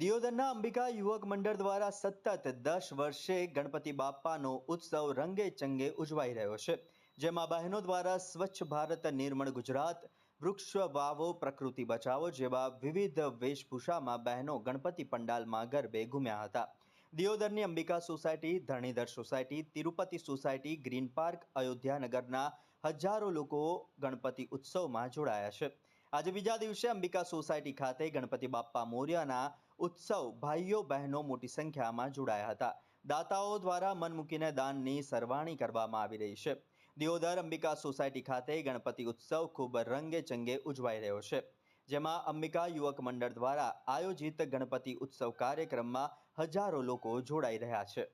દિયોદરના અંબિકા યુવક મંડળ દ્વારા સતત દસ વર્ષે ગણપતિ બાપાનો ઉત્સવ રંગે ચંગે ઉજવાઈ રહ્યો છે, જેમાં બહેનો દ્વારા સ્વચ્છ ભારત નિર્મળ ગુજરાત, વૃક્ષ વાવો, પ્રકૃતિ બચાવો જેવા વિવિધ વેશભૂષામાં બહેનો ગણપતિ પંડાલમાં ગરબે ઘૂમ્યા હતા. દિયોદરની Ambika society, Dharnidhar society, Tirupati society, green park અયોધ્યાનગરના હજારો લોકો ગણપતિ ઉત્સવમાં જોડાયા છે. આજે બીજા દિવસે અંબિકા સોસાયટી ખાતે ગણપતિ બાપ્પા મોર્યાના ઉત્સવ ભાઈઓ બહેનો મોટી સંખ્યામાં જોડાયા હતા. દાતાઓ દ્વારા મન મૂકીને દાનની સરવાણી કરવામાં આવી રહી છે. દિયોદર અંબિકા સોસાયટી ખાતે ગણપતિ ઉત્સવ ખૂબ રંગે ચંગે ઉજવાઈ રહ્યો છે. જેમાં અંબિકા યુવક મંડળ દ્વારા આયોજિત ગણપતિ ઉત્સવ કાર્યક્રમમાં હજારો લોકો જોડાઈ રહ્યા છે.